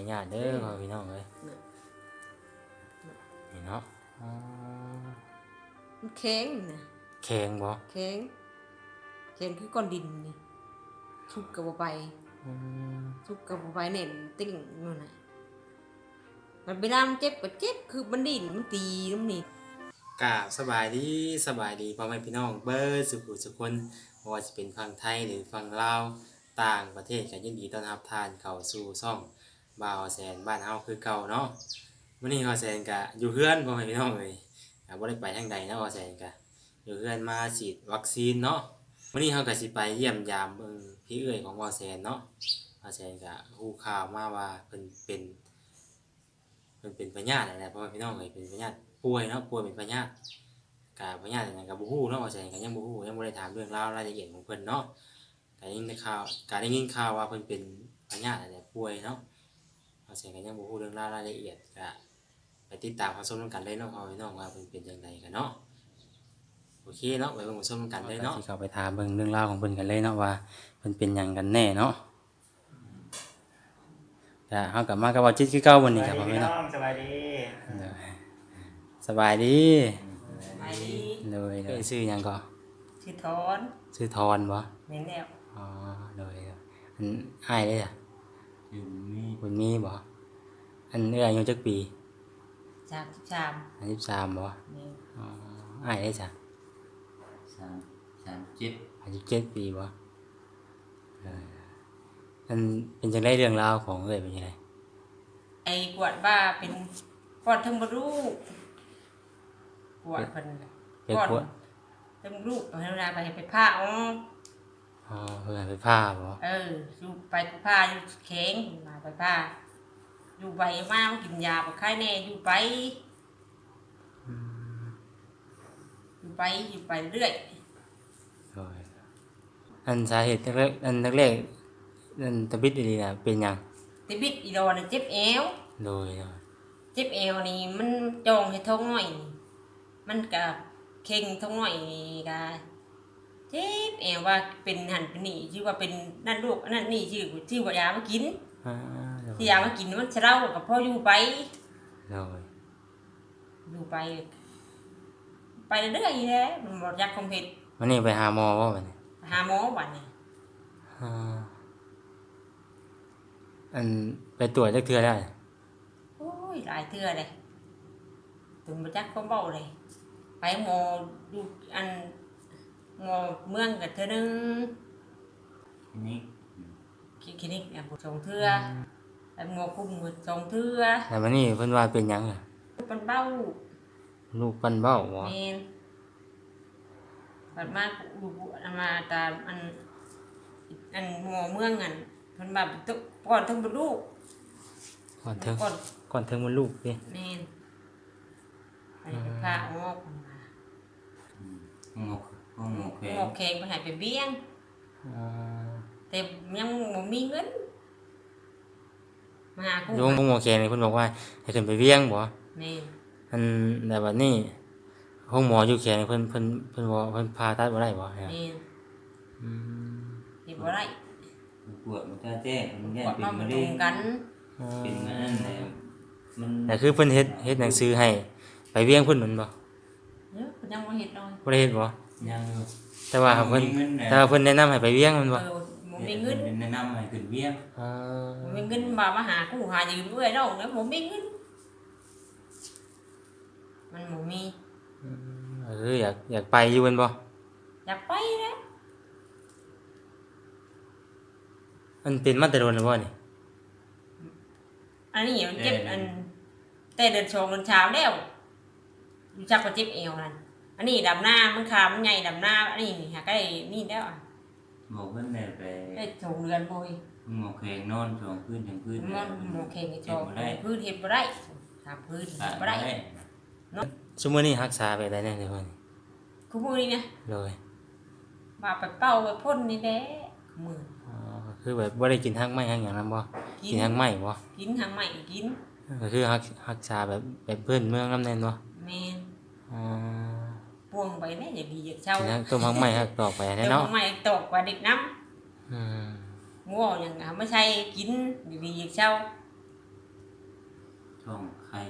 นุญาตเด้อพ่อพี่น้องเอ้ยนี่เนาะอ๋อมันแข็งนะแข็งบ่แข็งแข็งคือก้อนดินนี่ชุกกับบ่ไปอืมชุกกับบ่ไปเน่นติ้งนู่นน่ะมันเวลามันเจ็บก็เจ็บคือมันดิ้นมันตีน้ำนี่กราบสบายดีสบายดีพ่อแม่พี่น้องเบิดสุขุสุคนบ่ว่าจะเป็นฝั่งไทยหรือฝั่งลาวต่างประเทศก็ยินดีต้อนรับท่านเข้าสู่ช่อง บ่าวแสนบ้านเฮาคือเก่าเนาะมื้อนี้เฮาแสนก็อยู่เฮือนพ่อแม่พี่น้องเอ้ยก็บ่ได้ไปทางใดนะเฮาแสนก็อยู่เฮือนมาฉีดวัคซีนเนาะมื้อนี้เฮาก็สิไปเยี่ยมยามเบิ่งพี่เอื้อยของบ่าวแสนเนาะบ่าวแสนก็ฮู้ข่าวมาว่าเพิ่นเป็นเพิ่นเป็นพญาตินั่นแหละพ่อแม่พี่น้องเอ้ยเป็นพญาติป่วยเนาะป่วยเป็นพญาติกาพญาตินั่นก็บ่ฮู้เนาะว่าใช่ก็ยังบ่ฮู้ยังบ่ได้ถามเรื่องราวรายละเอียดของเพิ่นเนาะก็ได้ยินข่าวก็ได้ยินข่าวว่าเพิ่นเป็นพญาตินั่นแหละป่วยเนาะ ว่าใช่ก็ยังบ่ฮู้เรื่องราวรายละเอียดก็ไปติดตามรับชมนำกันเลยเนาะพ่อพี่น้องว่าเพิ่นเป็นจังไดกันเนาะโอเคเนาะไปเบิ่งรับชมนำกันเลยเนาะสิเข้าไปถามเบิ่งเรื่องราวของเพิ่นกันเลยเนาะว่าเพิ่นเป็นหยังกันแน่เนาะจ้ะเฮาก็มากับว่าจิตคือเก่าวันนี้ครับพ่อพี่น้องสบายดีสบายดีไปดีเลยเลยชื่อหยังก็ชื่อถอนชื่อทอนบ่แม่นแล้วอ๋อเลยอันอ้ายเลยอะ อยู่มีบุญมีบ่อันเอื้ออายุจักปีสามสิบสามอันสิบสามบ่นี่อ๋ออ้ายได้จ้ะสามสามเจ็ดอายุเจ็ดปีบ่เอออันเป็นจังไดเรื่องราวของเอ้ยเป็นจังไดไอ้กวดว่าเป็นปอดทั้งบรูกวดเพิ่นเป็นพวกทั้งลูกเวลาไปไปผ้าอ๋อ อ๋อเพิ่นไปผ้าบ่เอออยู่ไปผ้าอยู่แข็งมาไปผ้าอยู่ไปมากินยาไปไข้แน่อยู่ไปอยู่ไปอยู่ไปเรื่อยโอ้ยอันสาเหตุแรกๆอันแรกๆอันตะบิดอีหลีน่ะเป็นหยังติบิดอีดอนะเจ็บเอวโดยโดยเจ็บเอวนี่มันจองให้ท้องหน่อยนี่มันก็เข่งท้องหน่อยนี่ก็ เจ็บเอวว่าเป็นหันเป็นนี่ชื่อว่าเป็นนั่นลูกอันนั่นนี่ชื่อชื่อว่ายามากินอ่าโดยที่ยามากินมันเศร้ากับพ่ออยู่ไปโดยอยู่ไป ไปเรื่อยๆแหละมันหมดยักษ์คงเพชรวันนี้ไปหาหมอบ่บัดนี้หาหมอวันนี้อ่าอันไปตรวจจักเทื่อแล้วโอ้ยหลายเทื่อเลยตุนมาจักก็เบาเลยไปหมอดูอัน หมอเมืองกับเธอนึงทีนี้คลินิกเนี่ยสองเทื่อไปหมอคุ้มหมดสองเทื่อแต่วันนี้เพิ่นว่าเป็นหยังอะมันเบ้าลูกปั้นเบ้าบ่เมนปัดมาดูอันมาตามอันอันหมอเมืองอันเพิ่นแบบตุก่อนทั้งบรรลุก่อนเทิงก่อนก่อนเทิงมันลูกดิแม่นไปเป็นพาออกมางอก ห้องงอกแขหมอแข็งไปใหายไปเบี้ยง อ่าแต่ยังบ่มีเงิน มาหากูลุงหมอแขกนี่เพิ่นบอกว่าให้ขึ้นไปเวียงบ่แม่นอันแต่บัดนี้ห้องหมออยู่แขกนี่เพิ่นเพิ่นเพิ่นบอกเพิ่นผ่าตัดบ่ได้บ่เนี่ยแม่นอืมเฮ็ดบ่ได้ปวดมันจะแจ้งมันแย่กดเป็นมาบ่มะตรเร็งงกันเป็นมันนั่นแหละมันแต่คือเพิ่นเฮ็ดเฮ็ดหนังสือให้ ไปเวียงเพิ่นแม่นบ่เด้อเพิ่นยังบ่เฮ็ดเลยบ่ได้เฮ็ดบ่ ยังอยู่แต่ว่าเพิ่นแต่ว่าเพิ่นแนะนำให้ไปเวียงแม่นเอบ่อบ่มีเงินเป็นแนะนำให้ขึ้นเวียงอ่าบ่มีเงินมามาหากูหายืมเอื้อยน้องแล้วบ่มีเงิน มันบ่มีเอออยากอยากไปอยู่แม่นบ่อยากไปนะมันเป็นมาแต่โดนแล้วบ่นี่อันนี้มันเจ็บอันแต่เดินชงเดินเช้าแล้วรู้จักว่าเจ็บเอวนั่น อันนี้ดำหน้ามันขามันใหญ่ดำหน้าอันนี้นี่หาก็ได้นี่แล้วอะบอกเพิ่นได้ไปได้ชงเดือนโบยงอกแขงนอนสองคืนสองคืนมันโมเคงชงเฮ็ดบ่ได้พื้นเห็ดบ่ได้ทำพื้นตาเห็ดบ่ได้ได้ซุมื้อนี้รักษาไปได้แน่เด้อบ่นี่คือมือนี่นะเลยมาไปเป่าไปพ่นนี่แหละมืออ๋อคือแบบบ่ได้กินทั้งไม้ทั้งหยังนำบ่กิกินทั้งไม้บ่กินทางใหม่กินก็คือรักรักษาแบบแบบเพื่อนเมืองนำแน่นบ่แม่นอ๋อปวง ไปแน่อย่าดีอย่าเช่ากินทั้งต้มทั้งไม้ฮักตอกไปแน่เดี๋ยวเนาะทางใหม่ตกกว่าเด็กน้อืมำงัวอย่างอะไม่ใช่กินอย่าดีอย่าเช่าช่องไข่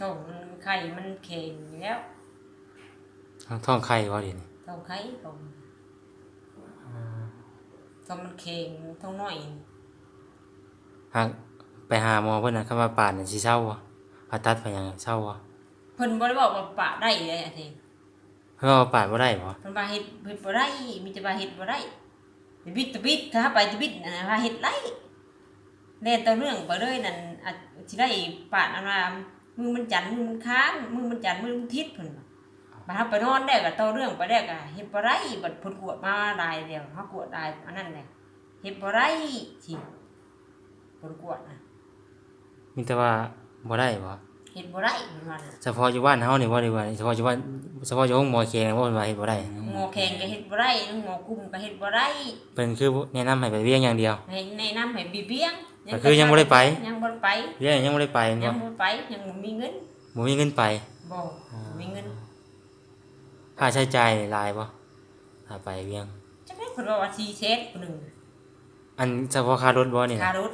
ท้องมันไข่มันแข็งอยู่แล้วท้องไข่บ่ดินี่ท้องไข่ท้องท้องมันแข็งท้องน้อยหากไปหาหมอเพิ่อนนะคำว่าปานน่ะสิเศร้าบ่ผ่าตัดไปยังเศร้าบ่ เพิ่นบ่ได้บอกว่าปะได้เลยอะทีเพิ่นว่าปานบ่ได้บ่เพิ่นว่าเฮ็ดเฮ็ดบ่ได้มีแต่ว่าเฮ็ดบ่ได้ไปบิดตะบิดถ้าไปตะบิดนะว่าเฮ็ดได้แล่นต่อเรื่องไปเลยนั่นอาจสิได้ปาดอันว่ามือมันจันทร์มือมันค้างมือมันจันทร์มือมันทิศเพิ่นว่าบัดเฮาไปนอนได้ก็ต่อเรื่องไปได้ก็เฮ็ดบ่ได้บัดเพิ่นกวดมาหลายเดียวเฮากวดหลายอันนั้นแหละเฮ็ดบ่ได้สิเพิ่นกวดน่ะมีแต่ว่าบ่ได้บ่ เฮ็ดบ่ได้เพิ่นว่าน่ะเฉพาะอยู่บ้านเฮานี่บ่ดีกว่าเฉพาะอยู่บ้านเฉพาะอยู่ห้องหมอแขงบ่ว่าเฮ็ดบ่ได้หมอแข็งก็เฮ็ดบ่ได้หมอกุมก็เฮ็ดบ่ได้เพิ่นคือแนะนำให้ไปเวียงอย่างเดียว ให้แนะนำให้บีเบี้ยงก็คือยังบ่ได้ไป ยังบ่ได้ไปเวียงยังบ่ได้ไปยัเนาะงบ่ไปยังบ่มีเงินบ่มีเงินไปบ่มีเงินค่าใช้จ่ายหลายบ่ถ้าไปเวียงจักได้เพิ่นว่าว่า4เซตผู้หนึงอันเฉพาะค่ารถบ่นี่ค่านะรถ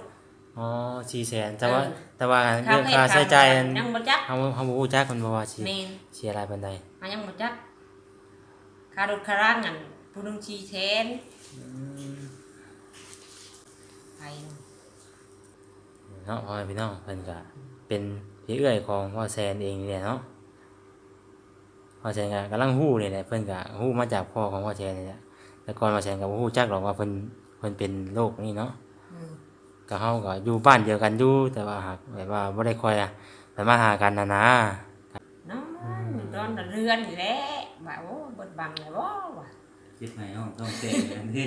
อ๋อ400,000แต่ว่าเออ แต่ว่าเรื่องค่าใช้จ่ายอันยังบ่จักเฮาเฮาบ่ฮู้จักมันบ่ว่าสิแม่นเสียหลายปานใดหายังบ่จักค่ารถค่าร่างอันผู้หนึง4เซนไปเนาะพ่อแม่พี่น้องเพิ่นก็เป็นพี่เอื้อยของพ่อแซนเองนี่แหละเนาะพ่อแซนก็กำลังฮู้นี่แหละเพิ่นก็ฮู้มาจากพ่อของพ่อแซนนี่แหละแต่ก่อนพ่อแซนก็บ่ฮู้จักหรอกว่าเพิ่นเพิ่นเป็นโรคนี้เนาะอืม ก็เฮาก็อยู่บ้านเดียวกันอยู่แต่ว่าหากแบบว่าบ่ได้ค่อยอะไปมาหากันนะนะนอนอยู่นอนเรือนนี่แหละว่าโอ้เบิดบังเลยบ่ว่าเจ็บในห้องต้องเตะอย่างที่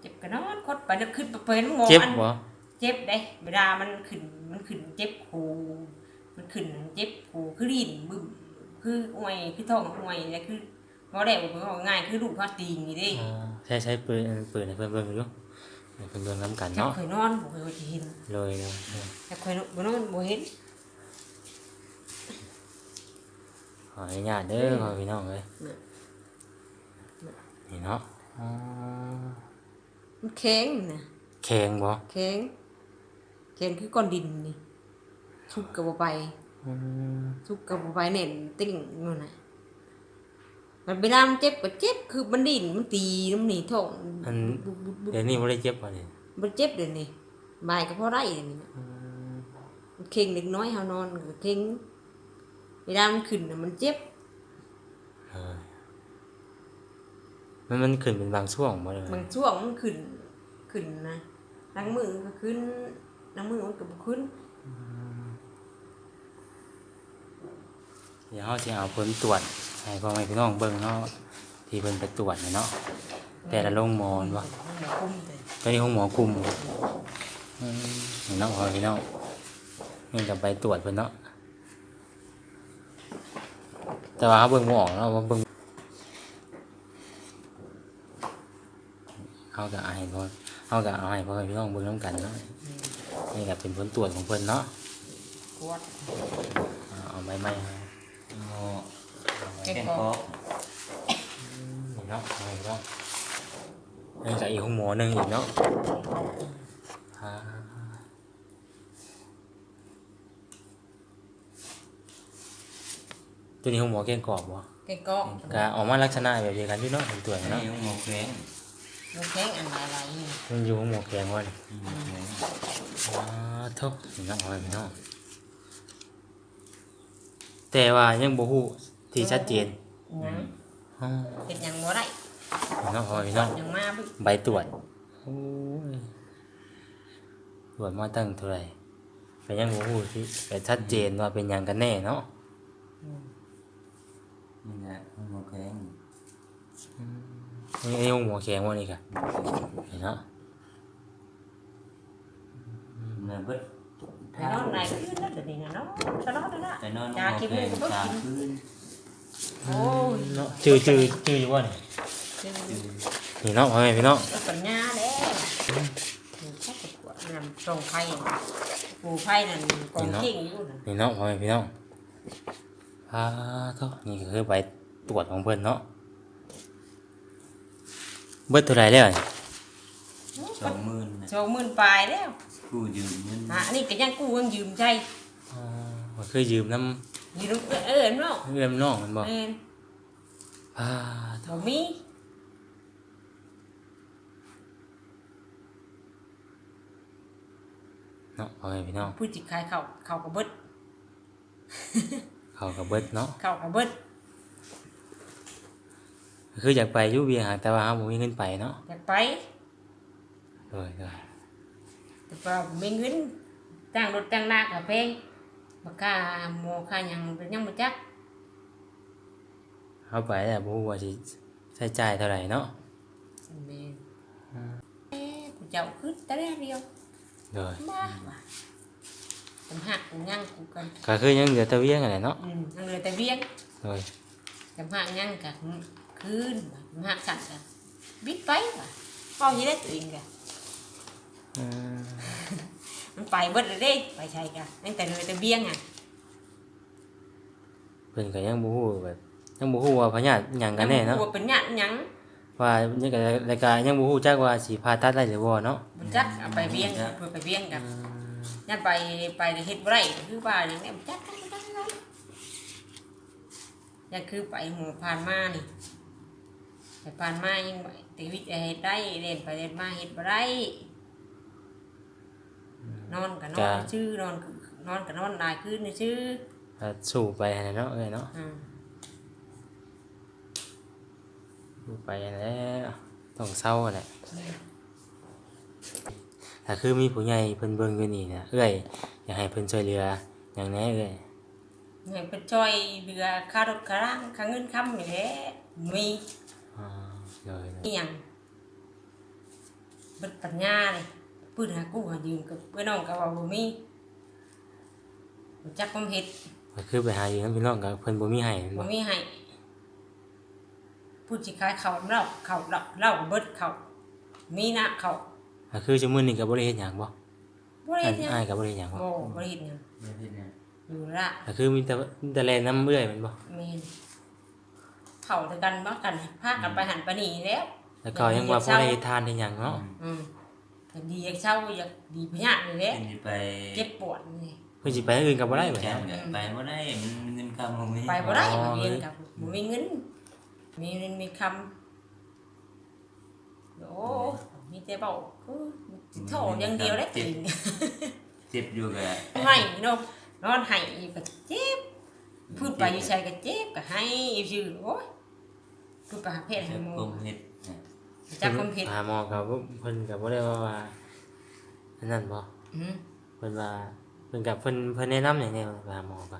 เจ็บก็นอนคดไปแล้วขึ้นไปเป็นหมอเจ็บอันบ่เจ็บเด้เวลามันขึ้นมันขึ้นเจ็บหูมันขึ้นเจ็บหูคือดินบึ้มคืออวยคือท้องอวยแล้วคือ บ่ได้บ่ว่าง่ายคือลูกเขาตีงนี่เด้อ๋อใช้ใช้ปืนปืนให้เพิ่นเบิ่งอยู่ให้เพิ่นเบิ่งนํกันจักเนาะเคยนอนบ่เคยเห็นเลยเลยจักเคยบ่นอนบ่เห็นขออนุญาตเด้อพ่อพี่น้องเอ้ยนี่เนาะอ๋อมันแข็งนะแข็งบ่แข็งแข็งคือก้อนดินนี่ทุกก็บ่ไปอืม ทุกก็บ่ไปเน่นติ้งนู่นน่ะ มันเวลามันเจ็บก็เจ็บคือมันดิ้นมันตีน้ำนี่ท้องอันบุบบุบบุบเดี๋ยวนี้บ่ได้เจ็บบ่นี่มันเจ็บเดี๋ยวนี้บายก็พอได้เดี๋ยวนี้นะอืมมันเข่งเล็กน้อยเฮานอนก็เข่งเวลามันขึ้นน่ะมันเจ็บเออมันมันขึ้นเป็นบางช่วงบ่เลยบางช่วงมันขึ้นขึ้นนะล้างมือก็ขึ้นล้างมือมันก็บ่ขึ้นเดี๋ยวเฮาสิเอาผลตรวจ ให้พ่อแม่พี่น้องเบิ่งเนาะที่เพิ่นไปตรวจน่ะเนาะแต่ละโรงหมอบ่หมอคุมเลยตอนนี้ห้องหมอกลุ่มอืมนี่เนาะพ่อแม่พี่น้องนี่ก็ไปตรวจเพิ่นเนาะแต่ว่าเขาเบิ่งบ่ออกเนาะว่าเบิ่งเขาก็เอาให้พ่อเขาก็เอาให้พ่อแม่พี่น้องเบิ่งนํกันเนาะนี่ก็เป็นผลตรวจของเพิ่นเนาะกวดเอาเอาใบไม้ให้โอ้แกง แกงกกออกนี่เนาะเอาให้เนาะนี่ก็อีกห้องหมอหนึงอีกเนาะอ่าตัวนี้ห้องหมอแกงกรอบบ่แกงกอกก็ออกมาลักษณะแบบเดียวกันอยู่เนาะเป็นตัวอันเนาะนี้หมกแข็งมันแข็งอันอะไรนี่มันอยู่หมวกแกงว่านี่หมกแข็งว้าทุกนี่เนาะเอาไปพี่น้องแต่ว่ายังบ่ฮู้ ที่ชัดเจนหยังอ๋อเฮ็ดหยังบ่ได้นี่เนาะเอาไปพี่น้องหยังมาบึใบตรวจโอ้ยตรวจมาตั้งเท่าไหร่ก็ยังบ่ฮู้ที่แต่ชัดเจนว่าเป็นหยังกันแน่เนาะนี่แหละหมกแข็งนี่ไอ้หมวกแกงว่านี่ค่ะนี่เนาะเนื้อเบิด ไปนอนไหนก็ยืนนั่นเดี๋ยวนี้นะเนาะจะนอนได้ละแต่นอนหมยากกกินแข็เลยงก็ต้องสามกินคืน โอ้ยเนาะชื่อชื่อชื่ออยู่ว่านี่กินนี่เนาะพ่อแม่พี่น้องแล้วปัญญาแล้วนี่เขาก็กวดนำตรงไผ่ปูไผ่นั่นกองเก่งอยู่นั่นนี่เนาะพ่อแม่พี่น้องอ่าเท่านี่ก็คือใบตรวจของเพิ่นเนาะเบิดเท่าไหร่แล้วนี่สองหมื่นปลายแล้วกู้ยืมเงินอะอันนี้ก็ยังกู้ยังยืมใจอ๋อก็คือยืมน้ ยืมเออเนาะำเอื้อมน้องมันบ่แม่นอ่าบ่มีเนาะพ่อแม่พี่น้องผู้จิขายเข้าวข้าวก็เบิดเขาก็เบิดเนาะเข้าวก็เบิดคืออยากไปอยู่เวียงหาแต่ว่าเราบ่มีเงินไปเนาะอยากไปโดยโดยแต่ว่าบ่มีเงินจ้างรถจ้างนาก็แพง บ่ค่าหมอค่าหยังก็ยังบ่จักเขาไปแต่บ่ฮู้ว่าสิใช้จ่ายเท่าไหร่เนาะแม่นเอ๊ะกูเจ้าคือแต่แรกเดียวโดยมาว่ะผมหักกูยังกูกันก็คือยังเหลือแต่เวียงอะไรเนาะอืมยังเหลือแต่เวียงโดยจำหักยังกับคืนว่ะจำหักสั่นกันบิดไปว่ะเป้ายี่ได้ตัวเองกันอืม มันไปเบิดเลยเด้ไปใช่กันตั้งแต่เหลือแต่เวียงอะเพิ่นก็ยังบ่ฮู้แบบยังบ่ฮู้ว่าพญาติหยังกันแน่เนาะยังบ่รู้ว่าเป็นหยังหยังว่ายังก็รายการยังบ่ฮู้จักว่าสิผ่าตัดได้หรือบ่เนาะมันจักเอาไปเวียงเพื่อไปเวียงกันยันไปไปเฮ็ดบ่ได้คือว่าอย่างนี้มันจักจักจักจักยังคือไปหัวผ่านมานี่ไปผ่านมายังบ่ตีวิทย์เฮ็ดได้เล่นไปเล่นมาเฮ็ดบ่ได้ นอนก็นอนชื่อนอนก็นอนก็นอนหลายคืนนี่ชื่อก็สู้ไปนั่นแหละเนาะเอ้ยเนาะอืมสู้ไปนั่นแหล้วต้องเศร้าแหละถ้าคือมีผู้ใหญ่เพิ่นเบิ่งอยู่นี่นะเอ้ยอยากให้เพิ่นช่วยเหลือหยังแหน่เอ้ยเงินเป็นช่วยเรือค่ารถค่าร่างค่าเงินคำนี่แหละมีอ่าโดยอีหยังเบิดปัญญาเลย ปืนหากู้หายืมกับเพื่อนน้องก็ว่าบ่มีรู้จักความเฮ็ดก็คือไปหาอยู่นํพี่น้องก็เพิ่นบ่มีให้แม่นบ่บ่มีให้ผู้สิขายข้าวเราข้าวเราเราก็เบิดข้าวมีนะข้าวก็คือชั่วโมงนี้ก็บ่ได้เฮ็ดหยังบ่บ่ได้อัเฮ็นดหยังอ้ายก็บ่ได้เฮ็ดหยังบ่บ่บ่ได้เฮ็ดหยังเดี๋ยวพี่เนี่ยอยู่ละก็คือมีแต่มีแต่แลนน้ำเอื้อยแม่นบ่แม่นเข้าแต่กันบ่กันพากันไปหันไปนี่แล้วแล้วก็ยังว่าบ่ได้เฮ็ดทานเฮ็ดหยังเนาะอืมอยา กดีอยากเช่าอยากดีพญานี่แหละเป็นสิไปเจ็บปวดนี่เพิ่นสิไปทางอื่นก็บ่ได้บัดแจ้นี้งกันไปบ่ได้มันเงินคำของนี้ไปบ่ได้อ๋อบ่มีเงินกับบ่มีเงินมีเงินมีคำโอ้มีแต่เบาคือโถอย่างเดียวได้กินเจ็บอยู่กับให้เนาะนอนให้ก็เจ็บพูดไปอยู่ใส่ก็เจ็บก็ให้อยู่ซื่อโอ้ยพูดไปหาเพศให้เจ็บหมกลอมเฮ็ด จักความผิดหาหมอก็บ่เพิ่นก็บ่ได้ว่าว่าอันนั้นบ่อืมเพิ่นว่าเพิ่นก็เพิ่นเพิ่นแนะนำอย่างนี้ไปหาหมอก็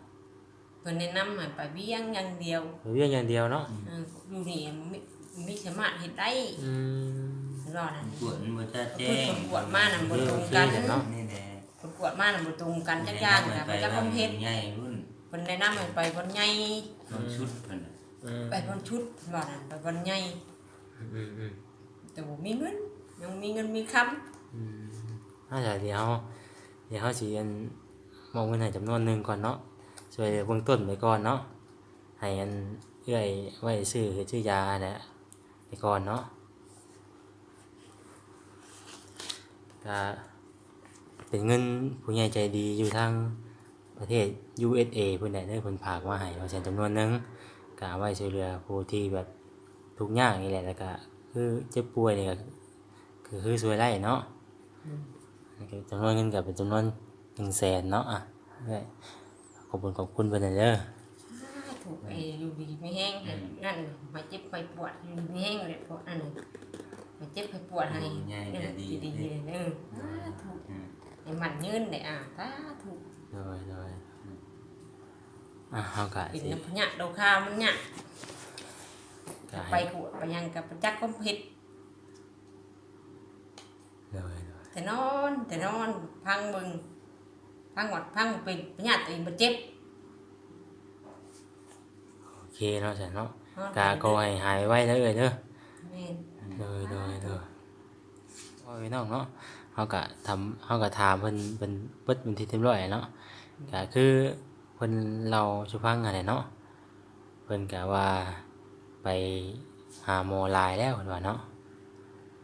เพิ่นแนะนำให้ไปเบี้ยงอย่างเดียวไปเวียงอย่างเดียวเนาะเอออยู่นี่มีมีสามารถเฮ็ดได้อืมรอดนั่นปวดมันบ่จะแจ้พูดงคนปวดมาน่ะบ่ตรงกันเนาะนี่แหละคนปวดมาน่ะบ่ตรงกันจักอย่างน่ะมันจักความเฮ็ดใหญ่รุ่นเพิ่นแนะนำให้ไปบนใหญ่ต้องชุดเพิ่นน่ะอืมไปบนชุดว่านั่นไปบนใหญ่อืมอืม แต่บ่มีเงิน ยังมีเงินมีคำอืมน่าจะเดี๋ยวเดี๋ยวเฮาสิอันมองเงินให้จำนวนหนึงก่อนเนาะช่วยเหลือเบื้องต้นไปก่อนเนาะให้อันเอื้อยไว้ซื้อซื้อยาแหละไปก่อนเนาะก็เป็นเงินผู้ใหญ่ใจดีอยู่ทางประเทศ USA เพิ่นได้ได้เพิ่นฝากมาให้ว่าแสนจำนวนหนึงก็เอาไว้ช่วยเหลือผู้ที่แบบทุกข์ยากนี่แหละแล้วก็ คือเจ็บป่วยนี่ก็คือคือช่วยได้เนาะแล้วก็จำนวนเงินก็เป็นจำนวน1แสนเนาะอะได้ขอบคุณขอบคุณเพิ่นเด้อถูกไอ้อยู่ดีไม่แห้งให้นั่นมาเจ็บไปปวดอยู่ดีไม่แห้งเลยเพราะนั่นน่ะมาเจ็บไปปวดให้เนี่ยดีๆเลยเออถูกอืมให้มันยืนได้อะสาถูกโดยโดยอะเฮาก็เป็นสิน้ำพญะโดคามันเนี่ยก็ ไปให้กวดไปยังกับจักก็เฮ็ดโดยโดยแต่นอนแต่นอนพังเบิ่งพังหวัดพังเป็นพญะตัวเองบ่เจ็บโอเคเนาะจ้ะเนาะนอนกาก็ให้หายไว้เด้อเอ้ยเด้อแม่นโดยโดยโดยโอ้ยน้องเนาะเฮาก็ทำเฮาก็ถามเพิ่นเพิ่นเบิดเป็นที่เรียบร้อยเนาะก็คือเพิ่นเราสุฟังอะแหละเนาะเพิ่นก็ว่า ไปหาหมอหลายแล้วเพิ่นว่าเนาะ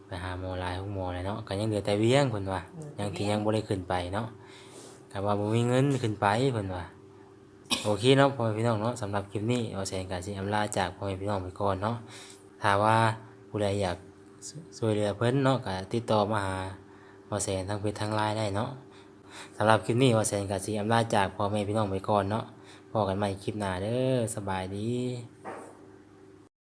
ไปหาหมอหลายห้องหมอเลยเนาะก็ยังเหลือแต่เวียงเพิ่นว่าอืมยังที่ยังบ่ได้ขึ้นไปเนาะก็ว่าบ่มีเงินขึ้นไปเพิ่นว่าโอเคเนาะพ่อแม่พี่น้องเนาะสำหรับคลิปนี้เอาแสนก็สิอำลาจากพ่อแม่พี่น้องไปก่อนเนาะถ้าว่าผู้ใดอยากช่วยเหลือเพิ่นเนาะก็ติดต่อมาหาเอาแสนทางเพจทางไลน์ได้เนาะสำหรับคลิปนี้เอาแสนก็สิอำลาจากพ่อแม่พี่น้องไปก่อนเนาะพบกันใหม่คลิปหน้าเด้อสบายดี